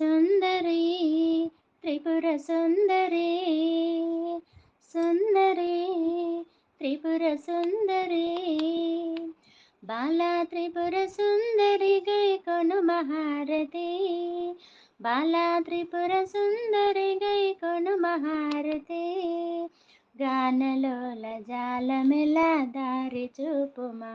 సుందరి త్రిపుర సుందరి సుందరి త్రిపుర సుందరి. బాలా త్రిపుర సుందరి గై కొను మహారతి బాలా త్రిపుర సుందరి గై కొను మహారతి గానలోల జాలమెల దారి చూపుమా.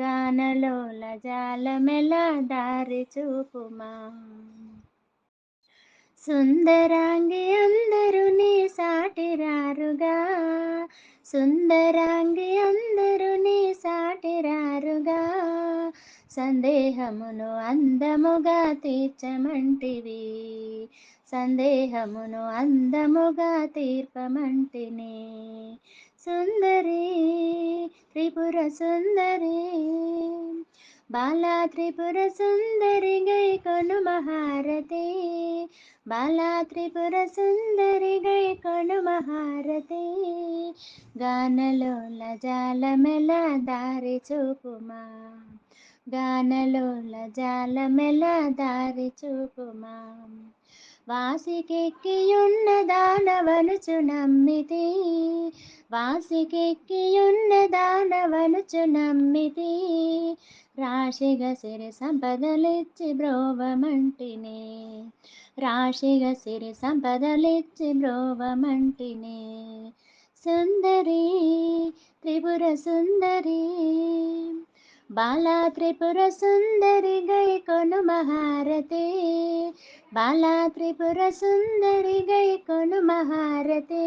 గానలోల జాలమెల దారి చూపుమా? సుందరాంగి అందరూ నీ సాటిరారుగా సుందరాంగి అందరూ నీ సాటిరారుగా సందేహమును అందముగా తీర్చమంటివి. సందేహమును అందముగా తీర్పమంటిని. సుందరి త్రిపుర సుందరి. బాలా త్రిపుర సుందరి గై కొను మహారతి. బాలా త్రిపుర సుందరి గై కొను మహారతి. గానలోల జాలమెల దారి చూపుమా. గానలోల జాలమెల దారి చూపుమా. వాసికెక్కియున్న దానవనుచు నమ్మితే. వాసికెక్కియున్న దానవనుచు నమ్మితి రాశిగ సిరి సంపదలిచ్చి బ్రోవమంటిని. రాశిగ సిరి సంపదలిచ్చి బ్రోవమంటిని. సుందరి త్రిపుర సుందరి బాలా త్రిపుర సుందరి గై కొను మహారతి. బాలా త్రిపుర సుందరి గై కొను మహారతి.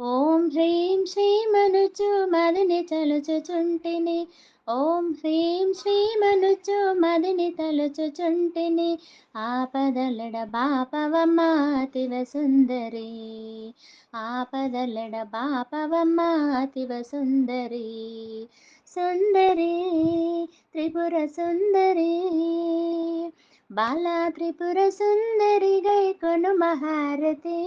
ఓం హ్రీం శ్రీమనుచు మదిని తలుచుచుంటిని. ఓం హ్రీం శ్రీమనుచు మదిని తలుచుచుంటిని. ఆపదలడ బాపవమ్మ అతివ సుందరి. ఆపదలడ బాపవమ్మ అతివ సుందరి. సుందరి త్రిపుర సుందరి. బాలా త్రిపుర సుందరి గై కొను మహారతి.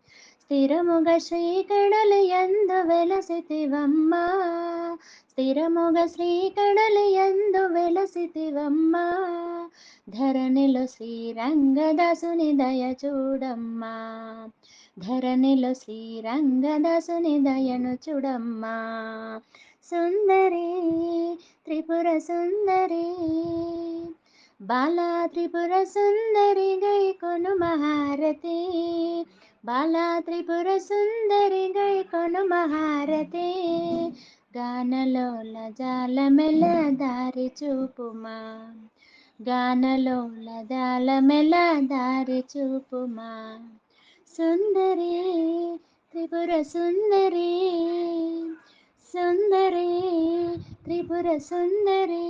స్థిరముగ శ్రీకడలు ఎందు వెలసితివమ్మా. స్థిరముగ శ్రీకడలు ఎందు వెలసితివమ్మా. ధరణిలో శ్రీరంగదాసుని దయ చూడమ్మా. ధరణిలో శ్రీరంగదాసుని దయను చూడమ్మా. సుందరి త్రిపుర సుందరి బాలా త్రిపుర సుందరి గై కొను మహారతి బాలా త్రిపుర సుందరి గై కొను మహారతి గానలోల జాలమెల దారి చూపుమా. గానలోల జాలమెల దారి చూపుమా. సుందరి త్రిపుర సుందరి. సుందరి త్రిపుర సుందరి.